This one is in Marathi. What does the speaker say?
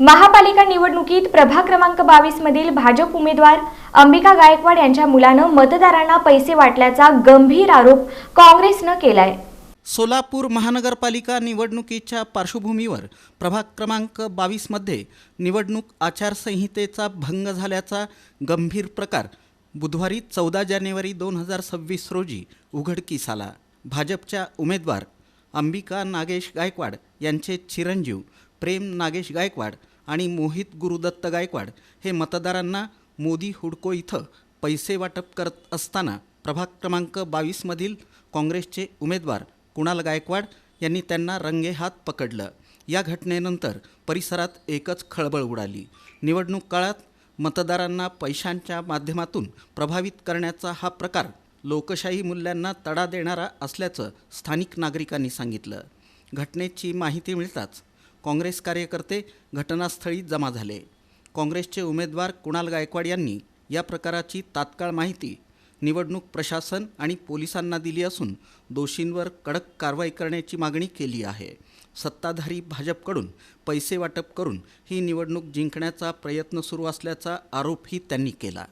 महापालिका निवडणुकीत प्रभाग क्रमांक बावीस मधील भाजप उमेदवार अंबिका गायकवाड यांच्या मुलानं मतदारांना पैसे वाटल्याचा गंभीर आरोप काँग्रेसनं केलाय. सोलापूर महानगरपालिका निवडणुकीच्या पार्श्वभूमीवर प्रभाग क्रमांक बावीसमध्ये निवडणूक आचारसंहितेचा भंग झाल्याचा गंभीर प्रकार बुधवारी चौदा जानेवारी दोन हजार सव्वीस रोजी उघडकीस आला. भाजपच्या उमेदवार अंबिका नागेश गायकवाड यांचे चिरंजीव प्रेम नागेश गायकवाड आणि मोहित गुरुदत्त गायकवाड हे मतदारांना मोदी हुडको इथं पैसे वाटप करत असताना प्रभाग क्रमांक बावीसमधील काँग्रेसचे उमेदवार कुणाल गायकवाड यांनी त्यांना रंगेहात पकडलं. या घटनेनंतर परिसरात एकच खळबळ उडाली. निवडणूक काळात मतदारांना पैशांच्या माध्यमातून प्रभावित करण्याचा हा प्रकार लोकशाही मूल्यांना तडा देणारा असल्याचं स्थानिक नागरिकांनी सांगितलं. घटनेची माहिती मिळताच काँग्रेस कार्यकर्ते घटनास्थळी जमा झाले. काँग्रेसचे उमेदवार कुणाल गायकवाड यांनी या प्रकाराची तात्काळ माहिती निवडणूक प्रशासन आणि पोलिसांना दिली असून दोषींवर कडक कारवाई करण्याची मागणी केली आहे. सत्ताधारी भाजपकडून पैसे वाटप करून ही निवडणूक जिंकण्याचा प्रयत्न सुरू असल्याचा आरोपही त्यांनी केला.